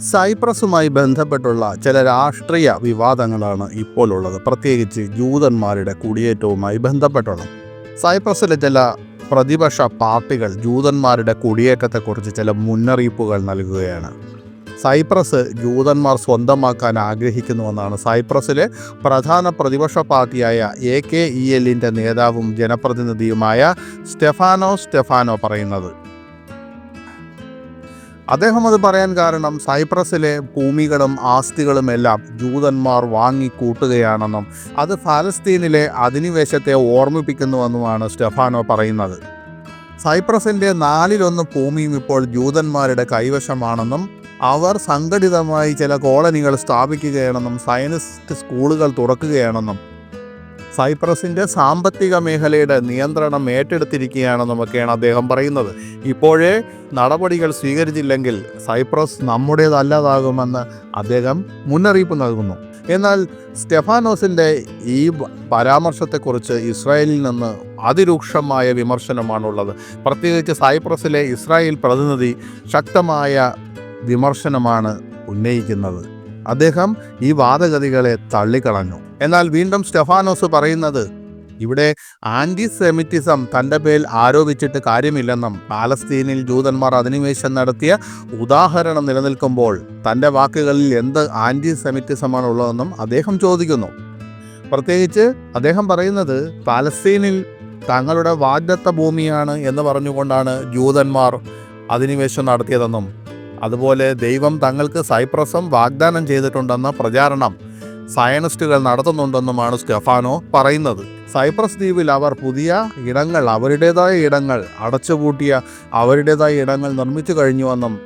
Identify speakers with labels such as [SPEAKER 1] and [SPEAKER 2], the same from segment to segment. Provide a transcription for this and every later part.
[SPEAKER 1] സൈപ്രസുമായി ബന്ധപ്പെട്ടുള്ള ചില രാഷ്ട്രീയ വിവാദങ്ങളാണ് ഇപ്പോൾ ഉള്ളത് പ്രത്യേകിച്ച് ജൂതന്മാരുടെ കുടിയേറ്റവുമായി ബന്ധപ്പെട്ടുള്ള സൈപ്രസിലെ ചില പ്രതിപക്ഷ പാർട്ടികൾ ജൂതന്മാരുടെ കുടിയേറ്റത്തെക്കുറിച്ച് ചില മുന്നറിയിപ്പുകൾ നൽകുകയാണ്. സൈപ്രസ് ജൂതന്മാർ സ്വന്തമാക്കാൻ ആഗ്രഹിക്കുന്നുവെന്നാണ് സൈപ്രസിലെ പ്രധാന പ്രതിപക്ഷ പാർട്ടിയായ എ കെ ഇ എല്ലിന്റെ നേതാവും ജനപ്രതിനിധിയുമായ സ്റ്റെഫാനോ സ്റ്റെഫാനോ പറയുന്നത്. അദ്ദേഹം അത് പറയാൻ കാരണം സൈപ്രസിലെ ഭൂമികളും ആസ്തികളും എല്ലാം ജൂതന്മാർ വാങ്ങിക്കൂട്ടുകയാണെന്നും അത് ഫലസ്തീനിലെ അധിനിവേശത്തെ ഓർമ്മിപ്പിക്കുന്നുവെന്നുമാണ് സ്റ്റെഫാനോ പറയുന്നത്. സൈപ്രസിന്റെ നാലിലൊന്ന് ഭൂമിയും ഇപ്പോൾ ജൂതന്മാരുടെ കൈവശമാണെന്നും അവർ സംഘടിതമായി ചില കോളനികൾ സ്ഥാപിക്കുകയാണെന്നും സയനിസ്റ്റ് സ്കൂളുകൾ തുറക്കുകയാണെന്നും സൈപ്രസിന്റെ സാമ്പത്തിക മേഖലയുടെ നിയന്ത്രണം ഏറ്റെടുത്തിരിക്കുകയാണെന്നുമൊക്കെയാണ് അദ്ദേഹം പറയുന്നത്. ഇപ്പോഴേ നടപടികൾ സ്വീകരിച്ചില്ലെങ്കിൽ സൈപ്രസ് നമ്മുടേതല്ലാതാകുമെന്ന് അദ്ദേഹം മുന്നറിയിപ്പ് നൽകുന്നു. എന്നാൽ സ്റ്റെഫാനോസിന്റെ ഈ പരാമർശത്തെക്കുറിച്ച് ഇസ്രായേലിൽ നിന്ന് അതിരൂക്ഷമായ വിമർശനമാണുള്ളത്. പ്രത്യേകിച്ച് സൈപ്രസിലെ ഇസ്രായേൽ പ്രതിനിധി ശക്തമായ വിമർശനമാണ് ഉന്നയിക്കുന്നത്. അദ്ദേഹം ഈ വാദഗതികളെ തള്ളിക്കളഞ്ഞു. എന്നാൽ വീണ്ടും സ്റ്റെഫാനോസ് പറയുന്നത് ഇവിടെ ആന്റിസെമിറ്റിസം തന്റെ പേരിൽ ആരോപിച്ചിട്ട് കാര്യമില്ലെന്നും പാലസ്തീനിൽ ജൂതന്മാർ അധിനിവേശം നടത്തിയ ഉദാഹരണം നിലനിൽക്കുമ്പോൾ തന്റെ വാക്കുകളിൽ എന്ത് ആന്റി സെമിറ്റിസമാണ് ഉള്ളതെന്നും അദ്ദേഹം ചോദിക്കുന്നു. പ്രത്യേകിച്ച് അദ്ദേഹം പറയുന്നത് പാലസ്തീനിൽ തങ്ങളുടെ വാഗ്ദത്ത ഭൂമിയാണ് എന്ന് പറഞ്ഞുകൊണ്ടാണ് ജൂതന്മാർ അധിനിവേശം നടത്തിയതെന്നും അതുപോലെ ദൈവം തങ്ങൾക്ക് സൈപ്രസം വാഗ്ദാനം ചെയ്തിട്ടുണ്ടെന്ന പ്രചാരണം സയനിസ്റ്റുകൾ നടത്തുന്നുണ്ടെന്നുമാണ് സ്റ്റെഫാനോ പറയുന്നത്. സൈപ്രസ് ദ്വീപിൽ അവർ പുതിയ ഇടങ്ങൾ അവരുടേതായ ഇടങ്ങൾ അടച്ചുപൂട്ടിയ അവരുടേതായ ഇടങ്ങൾ നിർമ്മിച്ചു കഴിഞ്ഞുവെന്നും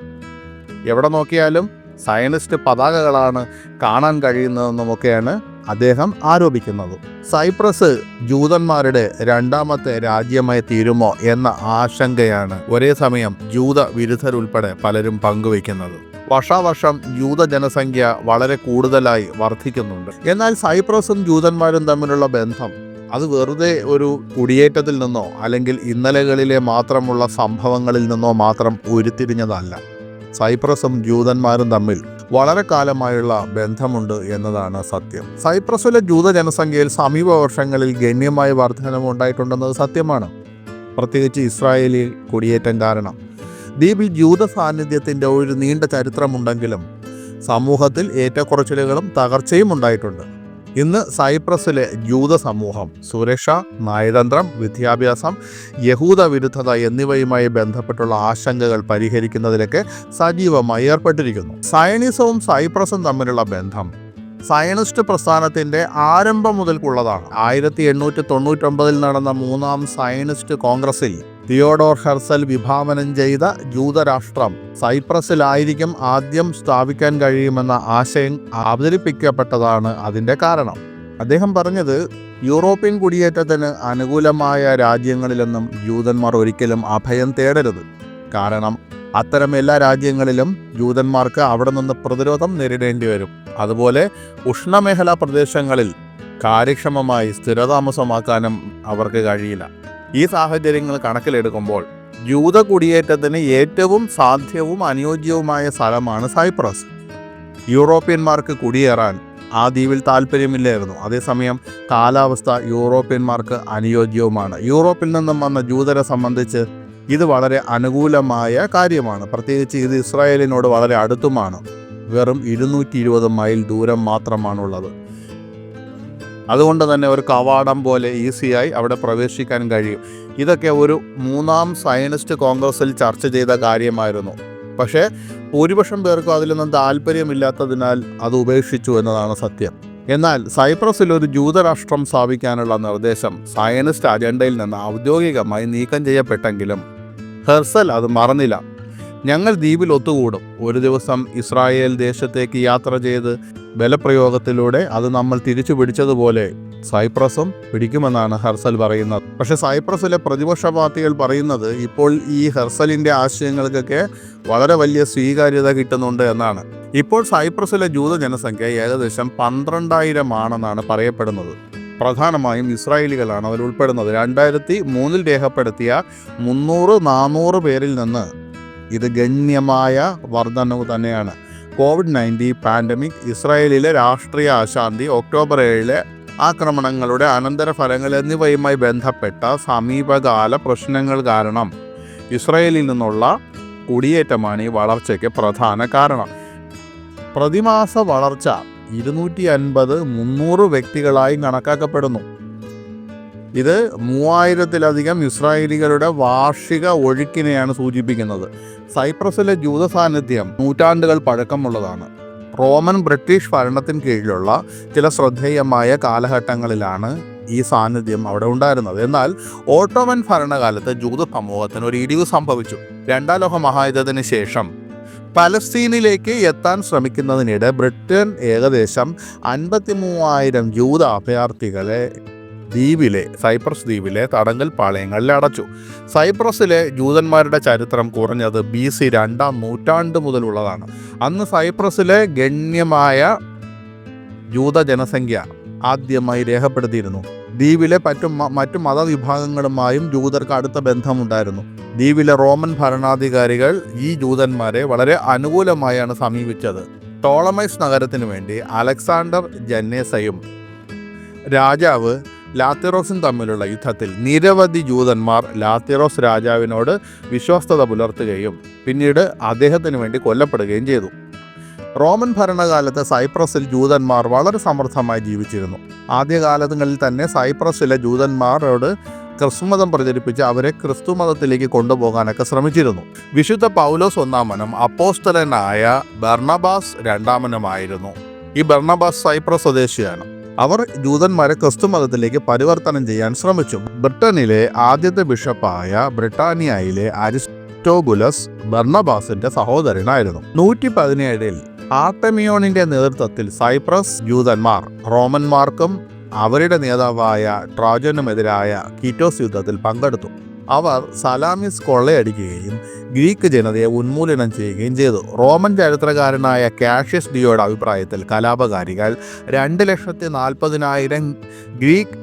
[SPEAKER 1] എവിടെ നോക്കിയാലും സയനിസ്റ്റ് പതാകകളാണ് കാണാൻ കഴിയുന്നതെന്നുമൊക്കെയാണ് അദ്ദേഹം ആരോപിക്കുന്നത്. സൈപ്രസ് ജൂതന്മാരുടെ രണ്ടാമത്തെ രാജ്യമായി തീരുമോ എന്ന ആശങ്കയാണ് ഒരേ സമയം ജൂത വിരുദ്ധരുൾപ്പെടെ പലരും പങ്കുവയ്ക്കുന്നത്. വർഷാവർഷം ജൂത ജനസംഖ്യ വളരെ കൂടുതലായി വർദ്ധിക്കുന്നുണ്ട്. എന്നാൽ സൈപ്രസും ജൂതന്മാരും തമ്മിലുള്ള ബന്ധം അത് വെറുതെ ഒരു കുടിയേറ്റത്തിൽ നിന്നോ അല്ലെങ്കിൽ ഇന്നലകളിലെ മാത്രമുള്ള സംഭവങ്ങളിൽ നിന്നോ മാത്രം ഉരുത്തിരിഞ്ഞതല്ല. സൈപ്രസും ജൂതന്മാരും തമ്മിൽ വളരെ കാലമായുള്ള ബന്ധമുണ്ട് എന്നതാണ് സത്യം. സൈപ്രസിലെ ജൂത ജനസംഖ്യയിൽ സമീപ വർഷങ്ങളിൽ ഗണ്യമായ വർധനവ് ഉണ്ടായിട്ടുണ്ടെന്നത് സത്യമാണ്. പ്രത്യേകിച്ച് ഇസ്രായേലിൽ കുടിയേറ്റം കാരണം. ദ്വീപിൽ ജൂത സാന്നിധ്യത്തിന്റെ ഒരു നീണ്ട ചരിത്രമുണ്ടെങ്കിലും സമൂഹത്തിൽ ഏറ്റക്കുറച്ചിലുകളും തകർച്ചയും ഉണ്ടായിട്ടുണ്ട്. ഇന്ന് സൈപ്രസിലെ ജൂത സമൂഹം സുരക്ഷ നയതന്ത്രം വിദ്യാഭ്യാസം യഹൂദ വിരുദ്ധത എന്നിവയുമായി ബന്ധപ്പെട്ടുള്ള ആശങ്കകൾ പരിഹരിക്കുന്നതിലൊക്കെ സജീവമായി ഏർപ്പെട്ടിരിക്കുന്നു. സയനിസവും സൈപ്രസും തമ്മിലുള്ള ബന്ധം സയനിസ്റ്റ് പ്രസ്ഥാനത്തിന്റെ ആരംഭം മുതൽക്കുള്ളതാണ്. ആയിരത്തി എണ്ണൂറ്റി തൊണ്ണൂറ്റൊമ്പതിൽ നടന്ന മൂന്നാം സയനിസ്റ്റ് കോൺഗ്രസിൽ തിയോഡോർ ഹെർസൽ വിഭാവനം ചെയ്ത ജൂതരാഷ്ട്രം സൈപ്രസിലായിരിക്കും ആദ്യം സ്ഥാപിക്കാൻ കഴിയുമെന്ന ആശയം അവതരിപ്പിക്കപ്പെട്ടതാണ് അതിന്റെ കാരണം. അദ്ദേഹം പറഞ്ഞത് യൂറോപ്യൻ കുടിയേറ്റത്തിന് അനുകൂലമായ രാജ്യങ്ങളിലൊന്നും ജൂതന്മാർ ഒരിക്കലും അഭയം തേടരുത്. കാരണം അത്തരം എല്ലാ രാജ്യങ്ങളിലും ജൂതന്മാർക്ക് അവിടെ നിന്ന് പ്രതിരോധം നേരിടേണ്ടി വരും. അതുപോലെ ഉഷ്ണമേഖലാ പ്രദേശങ്ങളിൽ കാര്യക്ഷമമായി സ്ഥിരതാമസമാക്കാനും അവർക്ക് കഴിയില്ല. ഈ സാഹചര്യങ്ങൾ കണക്കിലെടുക്കുമ്പോൾ ജൂത കുടിയേറ്റത്തിന് ഏറ്റവും സാധ്യവും അനുയോജ്യവുമായ സ്ഥലമാണ് സൈപ്രസ്. യൂറോപ്യന്മാർക്ക് കുടിയേറാൻ ആ ദ്വീപിൽ താല്പര്യമില്ലായിരുന്നു അതേസമയം കാലാവസ്ഥ യൂറോപ്യന്മാർക്ക് അനുയോജ്യവുമാണ്. യൂറോപ്പിൽ നിന്നും വന്ന ജൂതരെ സംബന്ധിച്ച് ഇത് വളരെ അനുകൂലമായ കാര്യമാണ്. പ്രത്യേകിച്ച് ഇത് ഇസ്രായേലിനോട് വളരെ അടുത്തുമാണ്. വെറും ഇരുന്നൂറ്റി മൈൽ ദൂരം മാത്രമാണുള്ളത്. അതുകൊണ്ട് തന്നെ ഒരു കവാടം പോലെ ഈസിയായി അവിടെ പ്രവേശിക്കാൻ കഴിയും. ഇതൊക്കെ ഒരു മൂന്നാം സയനിസ്റ്റ് കോൺഗ്രസിൽ ചർച്ച ചെയ്ത കാര്യമായിരുന്നു. പക്ഷേ ഭൂരിപക്ഷം പേർക്കും അതിലൊന്നും താല്പര്യമില്ലാത്തതിനാൽ അത് ഉപേക്ഷിച്ചു എന്നതാണ് സത്യം. എന്നാൽ സൈപ്രസിൽ ഒരു ജൂതരാഷ്ട്രം സ്ഥാപിക്കാനുള്ള നിർദ്ദേശം സയനിസ്റ്റ് അജണ്ടയിൽ നിന്ന് ഔദ്യോഗികമായി നീക്കം ചെയ്യപ്പെട്ടെങ്കിലും ഹെർസൽ അത് മറന്നില്ല. ഞങ്ങൾ ദ്വീപിൽ ഒത്തുകൂടും. ഒരു ദിവസം ഇസ്രായേൽ ദേശത്തേക്ക് യാത്ര ചെയ്ത് ബലപ്രയോഗത്തിലൂടെ അത് നമ്മൾ തിരിച്ചു പിടിച്ചതുപോലെ സൈപ്രസും പിടിക്കുമെന്നാണ് ഹെർസൽ പറയുന്നത്. പക്ഷെ സൈപ്രസിലെ പ്രതിപക്ഷ പാർട്ടികൾ പറയുന്നത് ഇപ്പോൾ ഈ ഹെർസലിന്റെ ആശയങ്ങൾക്കൊക്കെ വളരെ വലിയ സ്വീകാര്യത കിട്ടുന്നുണ്ട് എന്നാണ്. ഇപ്പോൾ സൈപ്രസിലെ ജൂത ജനസംഖ്യ ഏകദേശം പന്ത്രണ്ടായിരം ആണെന്നാണ് പറയപ്പെടുന്നത്. പ്രധാനമായും ഇസ്രായേലികളാണ് അതിൽ ഉൾപ്പെടുന്നത് രണ്ടായിരത്തി മൂന്നിൽ രേഖപ്പെടുത്തിയ മുന്നൂറ് നാനൂറ് പേരിൽ നിന്ന് ഇത് ഗണ്യമായ വർധനവ് തന്നെയാണ്. കോവിഡ് നയന്റീൻ പാൻഡമിക് ഇസ്രായേലിലെ രാഷ്ട്രീയ അശാന്തി ഒക്ടോബർ ഏഴിലെ ആക്രമണങ്ങളുടെ അനന്തരഫലങ്ങൾ എന്നിവയുമായി ബന്ധപ്പെട്ട സമീപകാല പ്രശ്നങ്ങൾ കാരണം ഇസ്രായേലിൽ നിന്നുള്ള കുടിയേറ്റമാണ് ഈ വളർച്ചയ്ക്ക് പ്രധാന കാരണം. പ്രതിമാസ വളർച്ച ഇരുന്നൂറ്റി അൻപത് മുന്നൂറ് വ്യക്തികളായി കണക്കാക്കപ്പെടുന്നു. ഇത് മൂവായിരത്തിലധികം ഇസ്രായേലികളുടെ വാർഷിക ഒഴുക്കിനെയാണ് സൂചിപ്പിക്കുന്നത്. സൈപ്രസിലെ ജൂത സാന്നിധ്യം നൂറ്റാണ്ടുകൾ പഴക്കമുള്ളതാണ്. റോമൻ ബ്രിട്ടീഷ് ഭരണത്തിന് കീഴിലുള്ള ചില ശ്രദ്ധേയമായ കാലഘട്ടങ്ങളിലാണ് ഈ സാന്നിധ്യം അവിടെ ഉണ്ടായിരുന്നത്. എന്നാൽ ഓട്ടോമൻ ഭരണകാലത്ത് ജൂത സമൂഹത്തിന് ഒരു ഇടിവ് സംഭവിച്ചു. രണ്ടാം ലോക മഹായുദ്ധത്തിന് ശേഷം പലസ്തീനിലേക്ക് എത്താൻ ശ്രമിക്കുന്നതിനിടെ ബ്രിട്ടൻ ഏകദേശം അൻപത്തി മൂവായിരം ജൂത അഭയാർത്ഥികളെ ദ്വീപിലെ സൈപ്രസ് ദ്വീപിലെ തടങ്കൽ പാളയങ്ങളിൽ അടച്ചു. സൈപ്രസിലെ ജൂതന്മാരുടെ ചരിത്രം കുറഞ്ഞത് ബി സി രണ്ടാം നൂറ്റാണ്ട് മുതലുള്ളതാണ്. അന്ന് സൈപ്രസിലെ ഗണ്യമായ ജൂത ജനസംഖ്യ ആദ്യമായി രേഖപ്പെടുത്തിയിരുന്നു. ദ്വീപിലെ മറ്റു മറ്റു മതവിഭാഗങ്ങളുമായും ജൂതർക്ക് അടുത്ത ബന്ധമുണ്ടായിരുന്നു. ദ്വീപിലെ റോമൻ ഭരണാധികാരികൾ ഈ ജൂതന്മാരെ വളരെ അനുകൂലമായാണ് സമീപിച്ചത്. ടോളമൈസ് നഗരത്തിനു വേണ്ടി അലക്സാണ്ടർ ജന്നേസയും രാജാവ് ലാത്തിറോസും തമ്മിലുള്ള യുദ്ധത്തിൽ നിരവധി ജൂതന്മാർ ലാത്തിറോസ് രാജാവിനോട് വിശ്വസ്തത പുലർത്തുകയും പിന്നീട് അദ്ദേഹത്തിന് വേണ്ടി കൊല്ലപ്പെടുകയും ചെയ്തു. റോമൻ ഭരണകാലത്ത് സൈപ്രസിൽ ജൂതന്മാർ വളരെ സമൃദ്ധമായി ജീവിച്ചിരുന്നു. ആദ്യകാലങ്ങളിൽ തന്നെ സൈപ്രസിലെ ജൂതന്മാരോട് ക്രിസ്തുമതം പ്രചരിപ്പിച്ച് അവരെ ക്രിസ്തു മതത്തിലേക്ക് കൊണ്ടുപോകാനൊക്കെ ശ്രമിച്ചിരുന്നു. വിശുദ്ധ പൗലോസ് ഒന്നാമനും അപ്പോസ്തലനായ ബർണബാസ് രണ്ടാമനുമായിരുന്നു ഈ ബർണബാസ് സൈപ്രസ് സ്വദേശിയാണ്. അവർ ജൂതന്മാരെ ക്രിസ്തു മതത്തിലേക്ക് പരിവർത്തനം ചെയ്യാൻ ശ്രമിച്ചു. ബ്രിട്ടനിലെ ആദ്യത്തെ ബിഷപ്പായ ബ്രിട്ടാനിയയിലെ അരിസ്റ്റോഗുലസ് ബർണബാസിന്റെ സഹോദരനായിരുന്നു. നൂറ്റി പതിനേഴിൽ ആർട്ടമിയോണിന്റെ നേതൃത്വത്തിൽ സൈപ്രസ് ജൂതന്മാർ റോമന്മാർക്കും അവരുടെ നേതാവായ ട്രാജനുമെതിരായ കീറ്റോസ് യുദ്ധത്തിൽ പങ്കെടുത്തു. അവർ സലാമിസ് കൊള്ളയടിക്കുകയും ഗ്രീക്ക് ജനതയെ ഉന്മൂലനം ചെയ്യുകയും ചെയ്തു. റോമൻ ചരിത്രകാരനായ കാഷ്യസ് ഡിയോയുടെ അഭിപ്രായത്തിൽ കലാപകാരികൾ രണ്ട് ലക്ഷത്തി നാൽപ്പതിനായിരം ഗ്രീക്ക്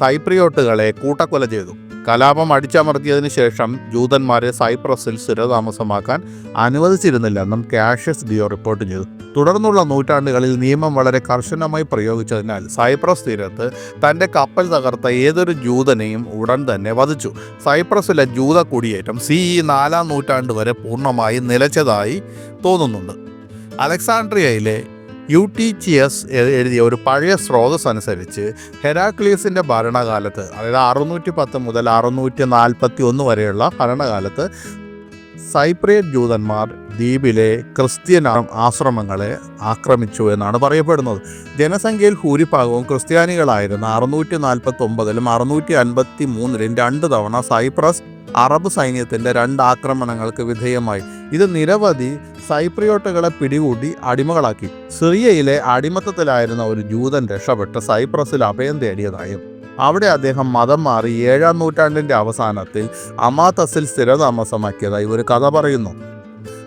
[SPEAKER 1] സൈപ്രിയോട്ടുകളെ കൂട്ടക്കൊല ചെയ്തു. കലാപം അടിച്ചമർത്തിയതിനു ശേഷം ജൂതന്മാരെ സൈപ്രസിൽ സ്ഥിരതാമസമാക്കാൻ അനുവദിച്ചിരുന്നില്ലെന്നും കാഷ്യസ് ഡിയോ റിപ്പോർട്ട് ചെയ്തു. തുടർന്നുള്ള നൂറ്റാണ്ടുകളിൽ നിയമം വളരെ കർശനമായി പ്രയോഗിച്ചതിനാൽ സൈപ്രസ് തീരത്ത് തന്റെ കപ്പൽ തകർത്ത ഏതൊരു ജൂതനെയും ഉടൻ തന്നെ വധിച്ചു. സൈപ്രസിലെ ജൂത കുടിയേറ്റം സി ഇ നാലാം നൂറ്റാണ്ട് വരെ പൂർണമായി നിലച്ചതായി തോന്നുന്നുണ്ട്. അലക്സാണ്ട്രിയയിലെ യൂട്ടീച്ചിയസ് എഴുതിയ ഒരു പഴയ സ്രോതസ് അനുസരിച്ച് ഹെരാക്ലിയസിന്റെ ഭരണകാലത്ത് അതായത് അറുന്നൂറ്റി പത്ത് മുതൽ അറുന്നൂറ്റി നാൽപ്പത്തി ഒന്ന് വരെയുള്ള ഭരണകാലത്ത് സൈപ്രിയറ്റ് ജൂതന്മാർ ദ്വീപിലെ ക്രിസ്ത്യൻ ആശ്രമങ്ങളെ ആക്രമിച്ചു എന്നാണ് പറയപ്പെടുന്നത്. ജനസംഖ്യയിൽ ഭൂരിഭാഗവും ക്രിസ്ത്യാനികളായിരുന്ന. അറുന്നൂറ്റി നാൽപ്പത്തി ഒമ്പതിലും അറുന്നൂറ്റി അൻപത്തി മൂന്നിലും രണ്ട് തവണ സൈപ്രസ് അറബ് സൈന്യത്തിന്റെ രണ്ട് ആക്രമണങ്ങൾക്ക് വിധേയമായി. ഇത് നിരവധി സൈപ്രിയോട്ടുകളെ പിടികൂടി അടിമകളാക്കി. സിറിയയിലെ അടിമത്തത്തിലായിരുന്ന ഒരു ജൂതൻ രക്ഷപ്പെട്ട് സൈപ്രസിൽ അഭയം തേടിയതായും അവിടെ അദ്ദേഹം മതം മാറി ഏഴാം നൂറ്റാണ്ടിന്റെ അവസാനത്തിൽ അമാതസിൽ സ്ഥിരതാമസമാക്കിയതായി ഒരു കഥ പറയുന്നു.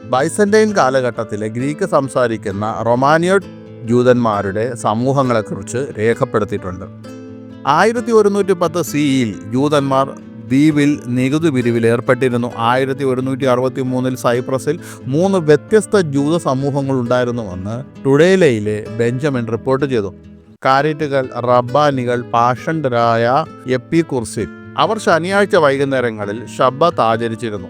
[SPEAKER 1] ബൈസന്റൈൻ കാലഘട്ടത്തിലെ ഗ്രീക്ക് സംസാരിക്കുന്ന റൊമാനിയോട്ട് ജൂതന്മാരുടെ സമൂഹങ്ങളെക്കുറിച്ച് രേഖപ്പെടുത്തിയിട്ടുണ്ട്. ആയിരത്തി ഒരുന്നൂറ്റി പത്ത് സിഇയിൽ ജൂതന്മാർ ദ്വീപിൽ നികുതി പിരിവിൽ ഏർപ്പെട്ടിരുന്നു. ആയിരത്തി ഒരുന്നൂറ്റി അറുപത്തി മൂന്നിൽ സൈപ്രസിൽ മൂന്ന് വ്യത്യസ്ത ജൂത സമൂഹങ്ങൾ ഉണ്ടായിരുന്നുവെന്ന് ടുഡേലയിലെ ബെഞ്ചമിൻ റിപ്പോർട്ട് ചെയ്തു. കാരറ്റുകൾ റബ്ബാനികൾ പാഷണ്ടരായ എപ്പി കുർസിൻ അവർ ശനിയാഴ്ച വൈകുന്നേരങ്ങളിൽ ഷബ്ബത്ത് ആചരിച്ചിരുന്നു.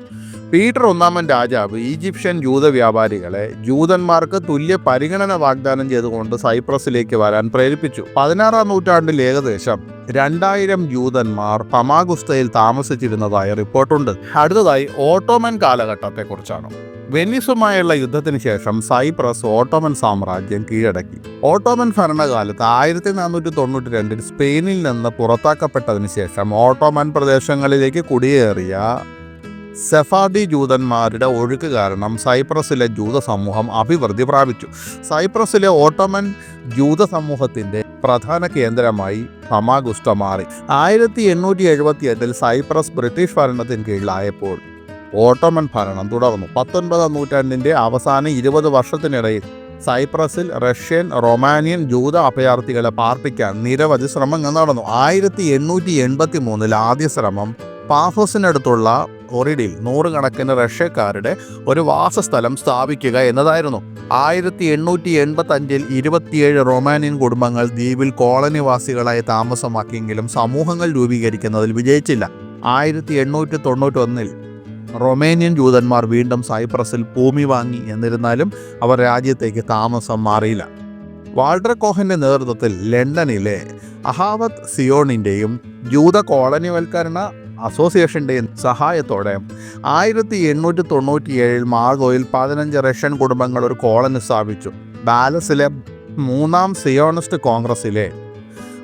[SPEAKER 1] പീറ്റർ ഒന്നാമൻ രാജാവ് ഈജിപ്ഷ്യൻ ജൂത വ്യാപാരികളെ ജൂതന്മാർക്ക് തുല്യ പരിഗണന വാഗ്ദാനം ചെയ്തുകൊണ്ട് സൈപ്രസിലേക്ക് വരാൻ പ്രേരിപ്പിച്ചു. പതിനാറാം നൂറ്റാണ്ടിൽ ഏകദേശം രണ്ടായിരം ജൂതന്മാർ പമാഗുസ്തയിൽ താമസിച്ചിരുന്നതായി റിപ്പോർട്ടുണ്ട്. അടുത്തതായി ഓട്ടോമൻ കാലഘട്ടത്തെക്കുറിച്ചാണ്. വെനീസുമായുള്ള യുദ്ധത്തിന് ശേഷം സൈപ്രസ് ഓട്ടോമൻ സാമ്രാജ്യം കീഴടക്കി. ഓട്ടോമൻ ഭരണകാലത്ത് ആയിരത്തി നാനൂറ്റി തൊണ്ണൂറ്റി രണ്ടിൽ സ്പെയിനിൽ നിന്ന് പുറത്താക്കപ്പെട്ടതിന് ശേഷം ഓട്ടോമൻ പ്രദേശങ്ങളിലേക്ക് കുടിയേറിയ സെഫാർഡി ജൂതന്മാരുടെ ഒഴുക്ക് കാരണം സൈപ്രസിലെ ജൂത സമൂഹം അഭിവൃദ്ധി പ്രാപിച്ചു. സൈപ്രസിലെ ഓട്ടോമൻ ജൂത സമൂഹത്തിന്റെ പ്രധാന കേന്ദ്രമായി ഫമാഗുസ്റ്റ മാറി. ആയിരത്തി എണ്ണൂറ്റി എഴുപത്തി എട്ടിൽ സൈപ്രസ് ബ്രിട്ടീഷ് ഭരണത്തിന് കീഴിലായപ്പോൾ ഓട്ടോമൻ ഭരണം തുടർന്നു. പത്തൊൻപതാം നൂറ്റാണ്ടിന്റെ അവസാന ഇരുപത് വർഷത്തിനിടയിൽ സൈപ്രസിൽ റഷ്യൻ റൊമാനിയൻ ജൂത അഭയാർത്ഥികളെ പാർപ്പിക്കാൻ നിരവധി ശ്രമങ്ങൾ നടന്നു. ആയിരത്തി എണ്ണൂറ്റി എൺപത്തി മൂന്നിൽ ആദ്യ ശ്രമം പാഫോസിനടുത്തുള്ള ഒറിഡിൽ നൂറുകണക്കിന് റഷ്യക്കാരുടെ ഒരു വാസസ്ഥലം സ്ഥാപിക്കുക എന്നതായിരുന്നു. ആയിരത്തി എണ്ണൂറ്റി എൺപത്തി അഞ്ചിൽ ഇരുപത്തിയേഴ് റൊമാനിയൻ കുടുംബങ്ങൾ ദ്വീപിൽ കോളനിവാസികളായി താമസമാക്കിയെങ്കിലും സമൂഹങ്ങൾ രൂപീകരിക്കുന്നതിൽ വിജയിച്ചില്ല. ആയിരത്തി എണ്ണൂറ്റി തൊണ്ണൂറ്റി ഒന്നിൽ റൊമേനിയൻ ജൂതന്മാർ വീണ്ടും സൈപ്രസിൽ ഭൂമി വാങ്ങി എന്നിരുന്നാലും അവർ രാജ്യത്തേക്ക് താമസം മാറിയില്ല. വാൾഡർ കോഹന്റെ നേതൃത്വത്തിൽ ലണ്ടനിലെ അഹാവത് സിയോണിന്റെയും ജൂത കോളനിവൽക്കരണ അസോസിയേഷന്റെയും സഹായത്തോടെ ആയിരത്തി എണ്ണൂറ്റി തൊണ്ണൂറ്റിയേഴിൽ മാർഗോയിൽ പതിനഞ്ച് റഷ്യൻ കുടുംബങ്ങൾ ഒരു കോളനി സ്ഥാപിച്ചു. ബാലസിലെ മൂന്നാം സിയോണിസ്റ്റ് കോൺഗ്രസിലെ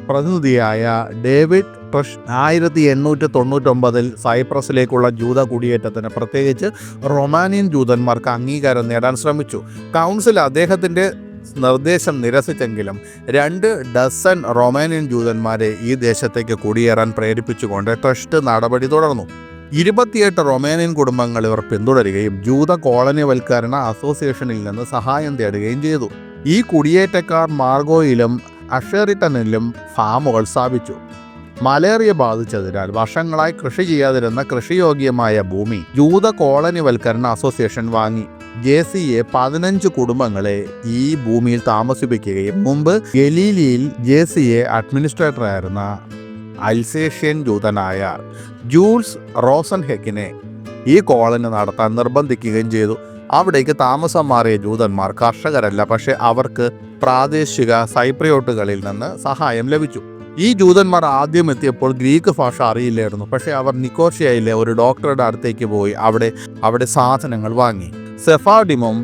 [SPEAKER 1] പ്രതിനിധിയായ ഡേവിഡ് ട്രഷ് ആയിരത്തി എണ്ണൂറ്റി തൊണ്ണൂറ്റൊമ്പതിൽ സൈപ്രസിലേക്കുള്ള ജൂത കുടിയേറ്റത്തിന് പ്രത്യേകിച്ച് റൊമാനിയൻ ജൂതന്മാർക്ക് അംഗീകാരം നേടാൻ ശ്രമിച്ചു. കൗൺസിൽ അദ്ദേഹത്തിന്റെ നിർദ്ദേശം നിരസിച്ചെങ്കിലും രണ്ട് ഡസൺ റൊമാനിയൻ ജൂതന്മാരെ ഈ ദേശത്തേക്ക് കുടിയേറാൻ പ്രേരിപ്പിച്ചുകൊണ്ട് ട്രസ്റ്റ് നടപടി തുടർന്നു. ഇരുപത്തിയെട്ട് റൊമാനിയൻ കുടുംബങ്ങൾ ഇവർ പിന്തുടരുകയും ജൂത കോളനിവൽക്കരണ അസോസിയേഷനിൽ നിന്ന് സഹായം തേടുകയും ചെയ്തു. ഈ കുടിയേറ്റക്കാർ മാർഗോയിലും അഷേറിട്ടനിലും ഫാമുകൾ സ്ഥാപിച്ചു. മലേറിയ ബാധിച്ചതിനാൽ വർഷങ്ങളായി കൃഷി ചെയ്യാതിരുന്ന കൃഷിയോഗ്യമായ ഭൂമി ജൂത കോളനിവൽക്കരണ അസോസിയേഷൻ വാങ്ങി. ജെ സി പതിനഞ്ച് കുടുംബങ്ങളെ ഈ ഭൂമിയിൽ താമസിപ്പിക്കുകയും മുമ്പ് ഗലീലിയിൽ ജെ അഡ്മിനിസ്ട്രേറ്റർ എ അഡ്മിനിസ്ട്രേറ്ററായിരുന്ന അൽസേഷ്യൻ ജൂതനായ ജൂൾസ് റോസൻ ഹെക്കിനെ ഈ കോളനി നടത്താൻ നിർബന്ധിക്കുകയും ചെയ്തു. അവിടേക്ക് താമസം മാറിയ ജൂതന്മാർ കർഷകരല്ല പക്ഷെ അവർക്ക് പ്രാദേശിക സൈപ്രയോട്ടുകളിൽ നിന്ന് സഹായം ലഭിച്ചു. ഈ ജൂതന്മാർ ആദ്യം എത്തിയപ്പോൾ ഗ്രീക്ക് ഭാഷ അറിയില്ലായിരുന്നു പക്ഷേ അവർ നിക്കോഷ്യയിലെ ഒരു ഡോക്ടറുടെ അടുത്തേക്ക് പോയി അവിടെ അവിടെ സാധനങ്ങൾ വാങ്ങി. സെഫാഡിമും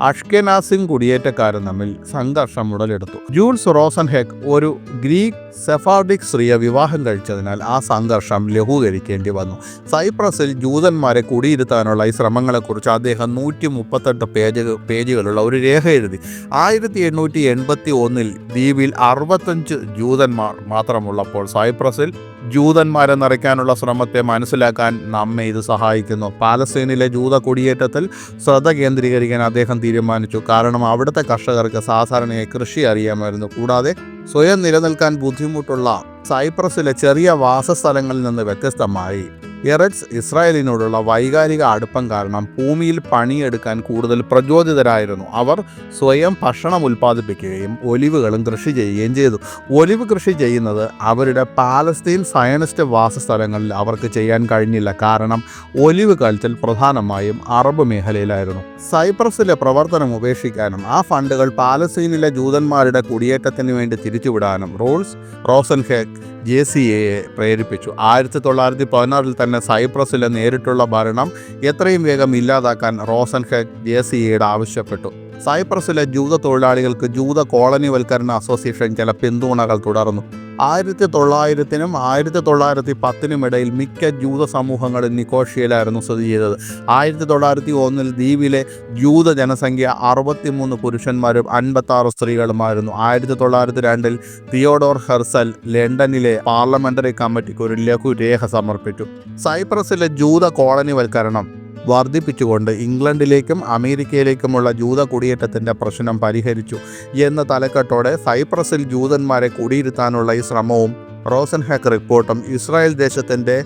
[SPEAKER 1] അഷ്കെനാസിം കുടിയേറ്റക്കാരും തമ്മിൽ സംഘർഷം ഉടലെടുത്തു. ജൂൾസ് റോസൻഹെക് ഒരു ഗ്രീക്ക് സെഫാർഡിക് സ്ത്രീയെ വിവാഹം കഴിച്ചതിനാൽ ആ സംഘർഷം ലഘൂകരിക്കേണ്ടി വന്നു. സൈപ്രസിൽ ജൂതന്മാരെ കുടിയിരുത്താനുള്ള ഈ ശ്രമങ്ങളെക്കുറിച്ച് അദ്ദേഹം നൂറ്റി മുപ്പത്തെട്ട് പേജ് പേജുകളുള്ള ഒരു രേഖ എഴുതി. ആയിരത്തി എണ്ണൂറ്റി എൺപത്തി ഒന്നിൽ ദ്വീപിൽ അറുപത്തഞ്ച് ജൂതന്മാർ മാത്രമുള്ളപ്പോൾ സൈപ്രസിൽ ജൂതന്മാരെ നിറയ്ക്കാനുള്ള ശ്രമത്തെ മനസ്സിലാക്കാൻ നമ്മെ ഇത് സഹായിക്കുന്നു. പാലസ്തീനിലെ ജൂത കുടിയേറ്റത്തിൽ ശ്രദ്ധ കേന്ദ്രീകരിക്കാൻ അദ്ദേഹം തീരുമാനിച്ചു. കാരണം അവിടുത്തെ കർഷകർക്ക് സാധാരണയായി കൃഷി അറിയാമായിരുന്നു. കൂടാതെ സ്വയം നിലനിൽക്കാൻ ബുദ്ധിമുട്ടുള്ള സൈപ്രസിലെ ചെറിയ വാസസ്ഥലങ്ങളിൽ നിന്ന് വ്യത്യസ്തമായി. എററ്റ്സ് ഇസ്രായേലിനോടുള്ള വൈകാരിക അടുപ്പം കാരണം ഭൂമിയിൽ പണിയെടുക്കാൻ കൂടുതൽ പ്രചോദിതരായിരുന്നു. അവർ സ്വയം ഭക്ഷണം ഉൽപ്പാദിപ്പിക്കുകയും ഒലിവുകളും കൃഷി ചെയ്യുകയും ചെയ്തു. ഒലിവ് കൃഷി ചെയ്യുന്നത് അവരുടെ പാലസ്തീൻ സയനിസ്റ്റ് വാസസ്ഥലങ്ങളിൽ അവർക്ക് ചെയ്യാൻ കഴിഞ്ഞില്ല. കാരണം ഒലിവ് കൾച്ചർ പ്രധാനമായും അറബ് മേഖലയിലായിരുന്നു. സൈപ്രസിലെ പ്രവർത്തനം ഉപേക്ഷിക്കാനും ആ ഫണ്ടുകൾ പാലസ്തീനിലെ ജൂതന്മാരുടെ കുടിയേറ്റത്തിന് വേണ്ടി തിരിച്ചുവിടാനും റോൾസ് റോസൻഹെക്ക് ജെ സി എയെ പ്രേരിപ്പിച്ചു. ആയിരത്തി തൊള്ളായിരത്തി പതിനാറിൽ തന്നെ സൈപ്രസിലെ നേരിട്ടുള്ള ഭരണം എത്രയും വേഗം ഇല്ലാതാക്കാൻ റോസൻഹെക് ജെ സി എയുടെ ആവശ്യപ്പെട്ടു. സൈപ്രസിലെ ജൂത തൊഴിലാളികൾക്ക് ജൂത കോളനിവൽക്കരണ അസോസിയേഷൻ ചില പിന്തുണകൾ തുടർന്നു. ആയിരത്തി തൊള്ളായിരത്തിനും ആയിരത്തി തൊള്ളായിരത്തി പത്തിനും ഇടയിൽ മിക്ക ജൂത സമൂഹങ്ങളും നിക്കോഷ്യയിലായിരുന്നു സ്ഥിതി ചെയ്തത്. ആയിരത്തി തൊള്ളായിരത്തി ഒന്നിൽ ദ്വീപിലെ ജൂത ജനസംഖ്യ അറുപത്തിമൂന്ന് പുരുഷന്മാരും അൻപത്താറ് സ്ത്രീകളുമായിരുന്നു. ആയിരത്തി തൊള്ളായിരത്തി രണ്ടിൽ തിയോഡോർ ഹെർസൽ ലണ്ടനിലെ പാർലമെന്ററി കമ്മിറ്റിക്ക് ഒരു ലഘുരേഖ സമർപ്പിച്ചു. സൈപ്രസിലെ ജൂത കോളനിവൽക്കരണം വർദ്ധിപ്പിച്ചുകൊണ്ട് ഇംഗ്ലണ്ടിലേക്കും അമേരിക്കയിലേക്കുമുള്ള ജൂത കുടിയേറ്റത്തിന്റെ പ്രശ്നം പരിഹരിച്ചു എന്ന തലക്കെട്ടോടെ സൈപ്രസിൽ ജൂതന്മാരെ കുടിയിരുത്താനുള്ള ഈ ശ്രമവും റോസൻഹാക്ക് റിപ്പോർട്ടും ഇസ്രായേൽ ദേശത്തിന്റെ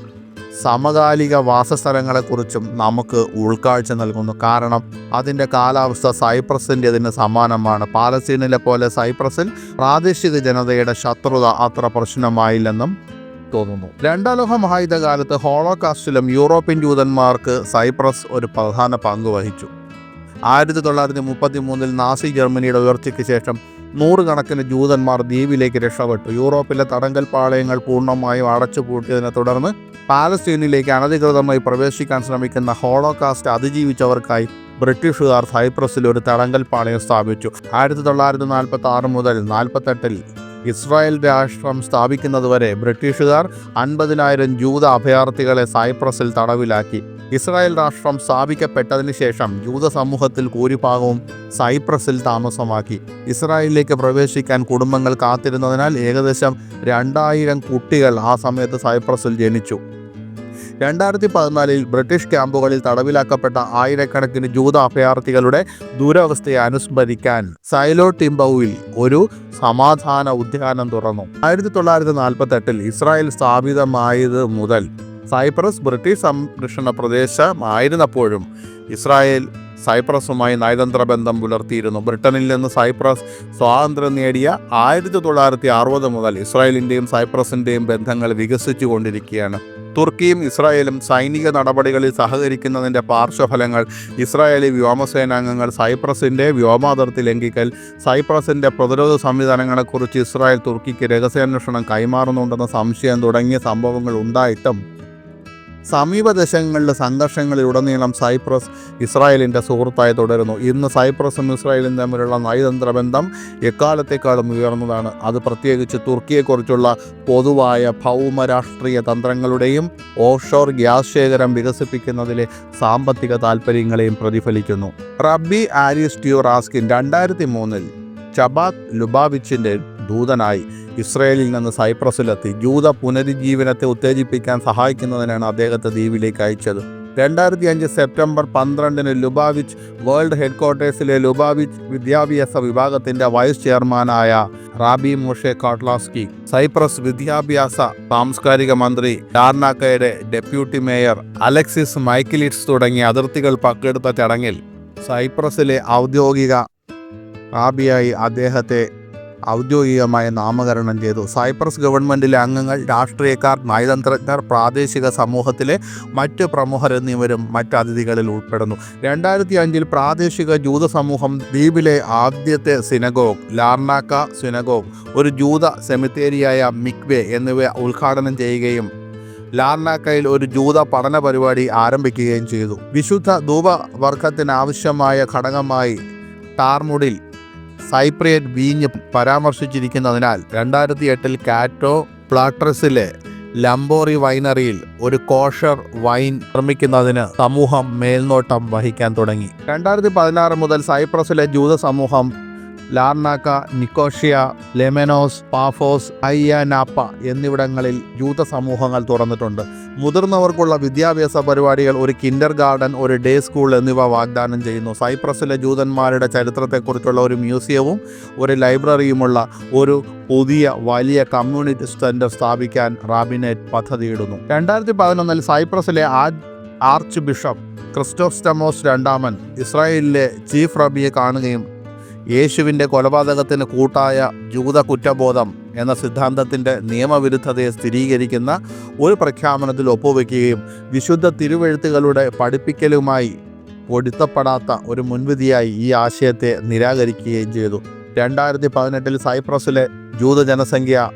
[SPEAKER 1] സമകാലിക വാസസ്ഥലങ്ങളെക്കുറിച്ചും നമുക്ക് ഉൾക്കാഴ്ച നൽകുന്നു. കാരണം അതിന്റെ കാലാവസ്ഥ സൈപ്രസിന്റെതിന് സമാനമാണ്. പാലസ്തീനിലെ പോലെ സൈപ്രസിൽ പ്രാദേശിക ജനതയുടെ ശത്രുത അത്ര പ്രശ്നമായില്ലെന്നും തോന്നുന്നു. രണ്ടാം ലോക മഹായുദ്ധകാലത്ത് ഹോളോകാസ്റ്റിലും യൂറോപ്യൻ ജൂതന്മാർക്ക് സൈപ്രസ് ഒരു പ്രധാന പങ്ക് വഹിച്ചു. ആയിരത്തി തൊള്ളായിരത്തി മുപ്പത്തി മൂന്നിൽ നാസി ജർമ്മനിയുടെ ഉയർച്ചയ്ക്ക് ശേഷം നൂറുകണക്കിന് ജൂതന്മാർ ദ്വീപിലേക്ക് രക്ഷപ്പെട്ടു. യൂറോപ്പിലെ തടങ്കൽ പാളയങ്ങൾ പൂർണമായും അടച്ചുപൂട്ടിയതിനെ തുടർന്ന് പാലസ്തീനിലേക്ക് അനധികൃതമായി പ്രവേശിക്കാൻ ശ്രമിക്കുന്ന ഹോളോകാസ്റ്റ് അതിജീവിച്ചവർക്കായി ബ്രിട്ടീഷുകാർ സൈപ്രസിൽ ഒരു തടങ്കൽ പാളയം സ്ഥാപിച്ചു. ആയിരത്തി തൊള്ളായിരത്തി നാൽപ്പത്തി ആറ് മുതൽ നാൽപ്പത്തെട്ടിൽ ഇസ്രായേൽ രാഷ്ട്രം സ്ഥാപിക്കുന്നതുവരെ ബ്രിട്ടീഷുകാർ അൻപതിനായിരം ജൂത അഭയാർത്ഥികളെ സൈപ്രസിൽ തടവിലാക്കി. ഇസ്രായേൽ രാഷ്ട്രം സ്ഥാപിക്കപ്പെട്ടതിന് ശേഷം ജൂത സമൂഹത്തിൽ ഭൂരിഭാഗവും സൈപ്രസിൽ താമസമാക്കി. ഇസ്രായേലിലേക്ക് പ്രവേശിക്കാൻ കുടുംബങ്ങൾ കാത്തിരുന്നതിനാൽ ഏകദേശം രണ്ടായിരം കുട്ടികൾ ആ സമയത്ത് സൈപ്രസിൽ ജനിച്ചു. രണ്ടായിരത്തി പതിനാലിൽ ബ്രിട്ടീഷ് ക്യാമ്പുകളിൽ തടവിലാക്കപ്പെട്ട ആയിരക്കണക്കിന് ജൂത അഭയാർത്ഥികളുടെ ദുരവസ്ഥയെ അനുസ്മരിക്കാൻ സൈലോ ടിംബൌവിൽ ഒരു സമാധാന ഉദ്യാനം തുറന്നു. ആയിരത്തി തൊള്ളായിരത്തി നാൽപ്പത്തി എട്ടിൽ ഇസ്രായേൽ സ്ഥാപിതമായത് മുതൽ സൈപ്രസ് ബ്രിട്ടീഷ് സംരക്ഷണ പ്രദേശമായിരുന്നപ്പോഴും ഇസ്രായേൽ സൈപ്രസുമായി നയതന്ത്ര ബന്ധം പുലർത്തിയിരുന്നു. ബ്രിട്ടനിൽ നിന്ന് സൈപ്രസ് സ്വാതന്ത്ര്യം നേടിയ ആയിരത്തി തൊള്ളായിരത്തി അറുപത് മുതൽ ഇസ്രായേലിന്റെയും സൈപ്രസിന്റെയും ബന്ധങ്ങൾ വികസിച്ചു കൊണ്ടിരിക്കുകയാണ് തുർക്കിയും ഇസ്രായേലും സൈനിക നടപടികളിൽ സഹകരിക്കുന്നതിന്റെ പാർശ്വഫലങ്ങൾ ഇസ്രായേലി വ്യോമസേനാംഗങ്ങൾ സൈപ്രസിന്റെ വ്യോമാതിർത്തി ലംഘിക്കൽ സൈപ്രസിന്റെ പ്രതിരോധ സംവിധാനങ്ങളെക്കുറിച്ച് ഇസ്രായേൽ തുർക്കിക്ക് രഹസ്യാന്വേഷണം കൈമാറുന്നുണ്ടെന്ന സംശയം തുടങ്ങിയ സംഭവങ്ങൾ ഉണ്ടായിട്ടും സമീപ ദശകങ്ങളിലെ സംഘർഷങ്ങളിലുടനീളം സൈപ്രസ് ഇസ്രായേലിന്റെ സുഹൃത്തായി തുടരുന്നു. ഇന്ന് സൈപ്രസും ഇസ്രായേലും തമ്മിലുള്ള നയതന്ത്ര ബന്ധം എക്കാലത്തേക്കാളും ഉയർന്നതാണ്. അത് പ്രത്യേകിച്ച് തുർക്കിയെക്കുറിച്ചുള്ള പൊതുവായ ഭൗമരാഷ്ട്രീയ തന്ത്രങ്ങളുടെയും ഓഫ്ഷോർ ഗ്യാസ് ശേഖരം വികസിപ്പിക്കുന്നതിലെ സാമ്പത്തിക താൽപ്പര്യങ്ങളെയും പ്രതിഫലിക്കുന്നു. റബ്ബി ആരിസ് ട്യൂറാസ്കിൻ രണ്ടായിരത്തി മൂന്നിൽ ചബാത് ലുബാവിച്ചിന്റെ ദൂതനായി ഇസ്രയേലിൽ നിന്ന് സൈപ്രസിലെത്തി. ജൂത പുനരുജ്ജീവനത്തെ ഉത്തേജിപ്പിക്കാൻ സഹായിക്കുന്നതിനാണ് അദ്ദേഹത്തെ ദ്വീപിലേക്ക് അയച്ചത്. രണ്ടായിരത്തി അഞ്ച് സെപ്റ്റംബർ പന്ത്രണ്ടിന് ലുബാവിച്ച് വേൾഡ് ഹെഡ്ക്വാർട്ടേഴ്സിലെ ലുബാവിച്ച് വിദ്യാഭ്യാസ വിഭാഗത്തിന്റെ വൈസ് ചെയർമാനായ റാബി മോഷെ കാട്ലാസ്കി സൈപ്രസ് വിദ്യാഭ്യാസ സാംസ്കാരിക മന്ത്രി ഡാർനാക്കയുടെ ഡെപ്യൂട്ടി മേയർ അലക്സിസ് മൈക്കിലിറ്റ്സ് തുടങ്ങിയ അതിർത്തികൾ പങ്കെടുത്ത ചടങ്ങിൽ സൈപ്രസിലെ ഔദ്യോഗിക റാബിയായി അദ്ദേഹത്തെ ഔദ്യോഗികമായി നാമകരണം ചെയ്തു. സൈപ്രസ് ഗവൺമെന്റിലെ അംഗങ്ങൾ രാഷ്ട്രീയക്കാർ നയതന്ത്രജ്ഞർ പ്രാദേശിക സമൂഹത്തിലെ മറ്റ് പ്രമുഖർ എന്നിവരും മറ്റ് അതിഥികളിൽ ഉൾപ്പെടുന്നു. രണ്ടായിരത്തി അഞ്ചിൽ പ്രാദേശിക ജൂത സമൂഹം ദ്വീപിലെ ആദ്യത്തെ സിനഗോഗ് ലാർണാക്ക സിനഗോഗ് ഒരു ജൂത സെമിത്തേരിയായ മിക്വേ എന്നിവ ഉദ്ഘാടനം ചെയ്യുകയും ലാർണാക്കയിൽ ഒരു ജൂത പഠന പരിപാടി ആരംഭിക്കുകയും ചെയ്തു. വിശുദ്ധ ധൂപവർഗത്തിനാവശ്യമായ ഘടകമായി ടാർമുഡിൽ സൈപ്രിയറ്റ് വീഞ്ഞ് പരാമർശിച്ചിരിക്കുന്നതിനാൽ രണ്ടായിരത്തി എട്ടിൽ കാറ്റോ പ്ലാട്രസിലെ ലംബോറി വൈനറിയിൽ ഒരു കോഷർ വൈൻ നിർമ്മിക്കുന്നതിന് സമൂഹം മേൽനോട്ടം വഹിക്കാൻ തുടങ്ങി. രണ്ടായിരത്തി പതിനാറ് മുതൽ സൈപ്രസിലെ ജൂത സമൂഹം ലാർനാക്ക നിക്കോഷ്യ ലെമനോസ് പാഫോസ് അയ്യാനാപ്പ എന്നിവിടങ്ങളിൽ ജൂത സമൂഹങ്ങൾ തുറന്നിട്ടുണ്ട്. മുതിർന്നവർക്കുള്ള വിദ്യാഭ്യാസ പരിപാടികൾ ഒരു കിൻഡർ ഗാർഡൻ ഒരു ഡേ സ്കൂൾ എന്നിവ വാഗ്ദാനം ചെയ്യുന്നു. സൈപ്രസിലെ ജൂതന്മാരുടെ ചരിത്രത്തെക്കുറിച്ചുള്ള ഒരു മ്യൂസിയവും ഒരു ലൈബ്രറിയുമുള്ള ഒരു പുതിയ വലിയ കമ്മ്യൂണിറ്റി സെന്റർ സ്ഥാപിക്കാൻ റാബിനേറ്റ് പദ്ധതിയിടുന്നു. രണ്ടായിരത്തി പതിനൊന്നിൽ സൈപ്രസിലെ ആർച്ച് ബിഷപ്പ് ക്രിസ്റ്റോഫ് സ്റ്റമോസ് രണ്ടാമൻ ഇസ്രായേലിലെ ചീഫ് റബിയെ കാണുകയും യേശുവിന്റെ കൊലപാതകത്തിന് കൂട്ടായ ജൂത കുറ്റബോധം എന്ന സിദ്ധാന്തത്തിന്റെ നിയമവിരുദ്ധതയെ സ്ഥിരീകരിക്കുന്ന ഒരു പ്രഖ്യാപനത്തിൽ ഒപ്പുവെക്കുകയും വിശുദ്ധ തിരുവെഴുത്തുകളുടെ പഠിപ്പിക്കലുമായി പൊരുത്തപ്പെടാത്ത ഒരു മുൻവിധിയായി ഈ ആശയത്തെ നിരാകരിക്കുകയും ചെയ്തു. രണ്ടായിരത്തി പതിനെട്ടിൽ സൈപ്രസിലെ ജൂത ജനസംഖ്യ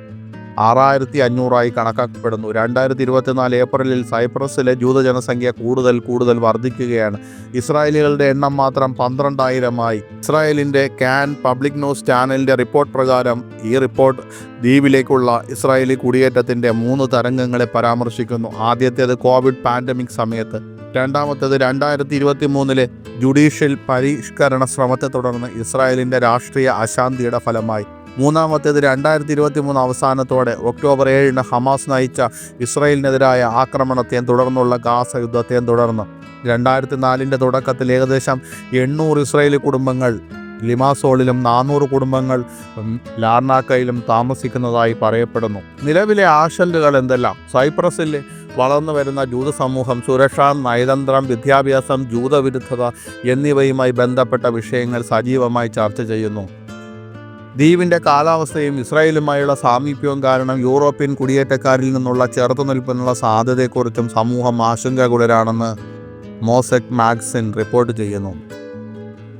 [SPEAKER 1] ആറായിരത്തി അഞ്ഞൂറായി കണക്കാക്കപ്പെടുന്നു. രണ്ടായിരത്തി ഇരുപത്തിനാല് ഏപ്രിലിൽ സൈപ്രസിലെ ജൂത ജനസംഖ്യ കൂടുതൽ കൂടുതൽ വർദ്ധിക്കുകയാണ്. ഇസ്രായേലികളുടെ എണ്ണം മാത്രം പന്ത്രണ്ടായിരമായി. ഇസ്രായേലിന്റെ ക്യാൻ പബ്ലിക് ന്യൂസ് ചാനലിന്റെ റിപ്പോർട്ട് പ്രകാരം ഈ റിപ്പോർട്ട് ദ്വീപിലേക്കുള്ള ഇസ്രായേലി കുടിയേറ്റത്തിന്റെ മൂന്ന് തരംഗങ്ങളെ പരാമർശിക്കുന്നു. ആദ്യത്തേത് കോവിഡ് പാൻഡമിക് സമയത്ത്. രണ്ടാമത്തേത് രണ്ടായിരത്തി ഇരുപത്തി മൂന്നിലെ ജുഡീഷ്യൽ പരിഷ്കരണ ശ്രമത്തെ തുടർന്ന് ഇസ്രായേലിന്റെ രാഷ്ട്രീയ അശാന്തിയുടെ ഫലമായി. മൂന്നാമത്തേത് രണ്ടായിരത്തി ഇരുപത്തി മൂന്ന് അവസാനത്തോടെ ഒക്ടോബർ ഏഴിന് ഹമാസ് നയിച്ച ഇസ്രയേലിനെതിരായ ആക്രമണത്തെയും തുടർന്നുള്ള ഗാസ യുദ്ധത്തെയും തുടർന്ന് രണ്ടായിരത്തി നാലിന്റെ തുടക്കത്തിൽ ഏകദേശം എണ്ണൂറ് ഇസ്രയേലി കുടുംബങ്ങൾ ലിമാസോളിലും നാനൂറ് കുടുംബങ്ങൾ ലാർണാക്കയിലും താമസിക്കുന്നതായി പറയപ്പെടുന്നു. നിലവിലെ ആശങ്കകൾ എന്തെല്ലാം? സൈപ്രസിൽ വളർന്നു വരുന്ന ജൂത സമൂഹം സുരക്ഷ നയതന്ത്രം വിദ്യാഭ്യാസം ജൂതവിരുദ്ധത എന്നിവയുമായി ബന്ധപ്പെട്ട വിഷയങ്ങൾ സജീവമായി ചർച്ച ചെയ്യുന്നു. ദ്വീപിന്റെ കാലാവസ്ഥയും ഇസ്രായേലുമായുള്ള സാമീപ്യവും കാരണം യൂറോപ്യൻ കുടിയേറ്റക്കാരിൽ നിന്നുള്ള ചെറുത്തുനിൽപ്പിനുള്ള സാധ്യതയെക്കുറിച്ചും സമൂഹം ആശങ്കാകുലരാണെന്ന് മോസെക് മാഗ്സിൻ റിപ്പോർട്ട് ചെയ്യുന്നു.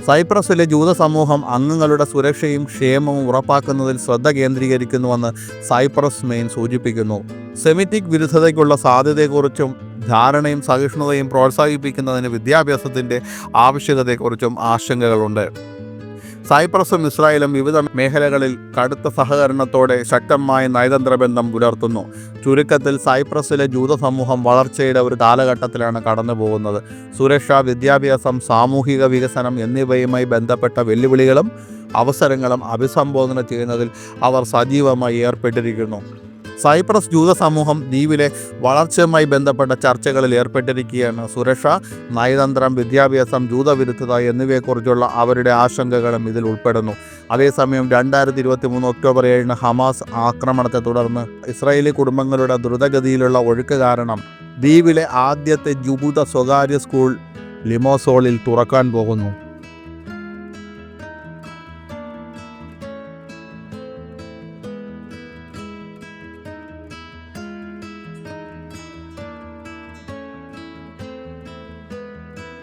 [SPEAKER 1] സൈപ്രസിലെ ജൂത സമൂഹം അംഗങ്ങളുടെ സുരക്ഷയും ക്ഷേമവും ഉറപ്പാക്കുന്നതിൽ ശ്രദ്ധ കേന്ദ്രീകരിക്കുന്നുവെന്ന് സൈപ്രസ് മെയിൻ സൂചിപ്പിക്കുന്നു. സെമിറ്റിക് വിരുദ്ധതയ്ക്കുള്ള സാധ്യതയെക്കുറിച്ചും ധാരണയും സഹിഷ്ണുതയും പ്രോത്സാഹിപ്പിക്കുന്നതിന് വിദ്യാഭ്യാസത്തിന്റെ ആവശ്യകതയെക്കുറിച്ചും ആശങ്കകളുണ്ട്. സൈപ്രസും ഇസ്രായേലും വിവിധ മേഖലകളിൽ കടുത്ത സഹകരണത്തോടെ ശക്തമായ നയതന്ത്ര ബന്ധം പുലർത്തുന്നു. ചുരുക്കത്തിൽ സൈപ്രസിലെ ജൂത സമൂഹം വളർച്ചയുടെ ഒരു കാലഘട്ടത്തിലാണ് കടന്നു പോകുന്നത് സുരക്ഷ വിദ്യാഭ്യാസം സാമൂഹിക വികസനം എന്നിവയുമായി ബന്ധപ്പെട്ട വെല്ലുവിളികളും അവസരങ്ങളും അഭിസംബോധന ചെയ്യുന്നതിൽ അവർ സജീവമായി ഏർപ്പെട്ടിരിക്കുന്നു. സൈപ്രസ് ജൂത സമൂഹം ദ്വീപിലെ വളർച്ചയുമായി ബന്ധപ്പെട്ട ചർച്ചകളിൽ ഏർപ്പെട്ടിരിക്കുകയാണ്. സുരക്ഷ നയതന്ത്രം വിദ്യാഭ്യാസം ജൂതവിരുദ്ധത എന്നിവയെക്കുറിച്ചുള്ള അവരുടെ ആശങ്കകളും ഇതിൽ ഉൾപ്പെടുന്നു. അതേസമയം രണ്ടായിരത്തി ഇരുപത്തി മൂന്ന് ഒക്ടോബർ ഏഴിന് ഹമാസ് ആക്രമണത്തെ തുടർന്ന് ഇസ്രായേലി കുടുംബങ്ങളുടെ ദ്രുതഗതിയിലുള്ള ഒഴുക്ക് കാരണം ദ്വീപിലെ ആദ്യത്തെ ജൂത സ്വകാര്യ സ്കൂൾ ലിമോസോളിൽ തുറക്കാൻ പോകുന്നു.